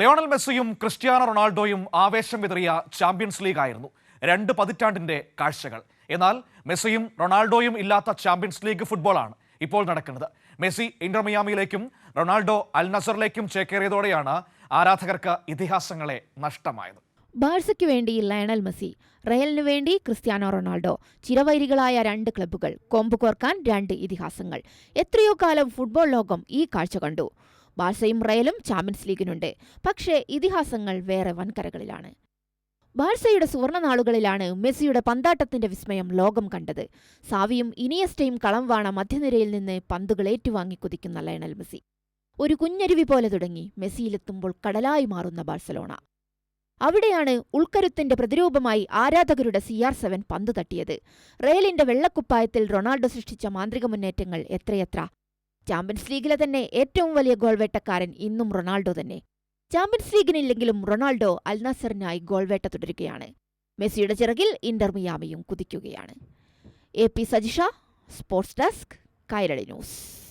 Lionel മെസ്സിയും Cristiano റൊണാൾഡോയും ആവേശം വിതറിയ champions league ആയിരുന്നു രണ്ട് പതിറ്റാണ്ടിന്റെ കാഴ്ചകൾ. എന്നാൽ മെസ്സിയും റൊണാൾഡോയും ഇല്ലാത്ത ചാമ്പ്യൻസ് ലീഗ് ഫുട്ബോളാണ് ഇപ്പോൾ നടക്കുന്നത്. മെസ്സി ഇന്റർ മിയാമിയിലേക്കും റൊണാൾഡോ അൽ നസറിലേക്കും ചേക്കേറിയതോടെയാണ് ആരാധകർക്ക് ഇതിഹാസങ്ങളെ നഷ്ടമായത്. ബാഴ്സയ്ക്ക് വേണ്ടി ലയണൽ മെസ്സി റയലിനു വേണ്ടി ക്രിസ്ത്യാനോ റൊണാൾഡോ ചിരവൈരികളായ രണ്ട് ക്ലബ്ബുകൾ കൊമ്പ് കോർക്കാൻ രണ്ട് ഇതിഹാസങ്ങൾ. എത്രയോ കാലം ഫുട്ബോൾ ലോകം ഈ കാഴ്ച കണ്ടു. ബാഴ്സയും റയലും ചാമ്പ്യൻസ് ലീഗിനുണ്ട്. പക്ഷേ ഇതിഹാസങ്ങൾ വേറെ വൻകരകളിലാണ്. ബാഴ്സയുടെ സുവർണ നാളുകളിലാണ് മെസ്സിയുടെ പന്താട്ടത്തിന്റെ വിസ്മയം ലോകം കണ്ടത്. സാവിയും ഇനിയസ്റ്റയും കളം വാണ മധ്യനിരയിൽ നിന്ന് പന്തുകൾ ഏറ്റുവാങ്ങി കുതിക്കുന്ന ലയണൽ മെസ്സി. ഒരു കുഞ്ഞരുവി പോലെ തുടങ്ങി മെസ്സിയിലെത്തുമ്പോൾ കടലായി മാറുന്ന ബാഴ്സലോണ. അവിടെയാണ് ഉൾക്കരുത്തിന്റെ പ്രതിരൂപമായി ആരാധകരുടെ സി ആർ സെവൻ പന്ത് തട്ടിയത്. റയലിന്റെ വെള്ളക്കുപ്പായത്തിൽ റൊണാൾഡോ സൃഷ്ടിച്ച മാന്ത്രിക മുന്നേറ്റങ്ങൾ എത്രയെത്ര? ചാമ്പ്യൻസ് ലീഗിലെ തന്നെ ഏറ്റവും വലിയ ഗോൾവേട്ടക്കാരൻ ഇന്നും റൊണാൾഡോ തന്നെ. ചാമ്പ്യൻസ് ലീഗിനില്ലെങ്കിലും റൊണാൾഡോ അൽനാസറിനായി ഗോൾ വേട്ട തുടരുകയാണ്. മെസ്സിയുടെ ചിറകിൽ ഇന്റർ മിയാമിയും കുതിക്കുകയാണ്. A P Sajisha sports desk Kairali news.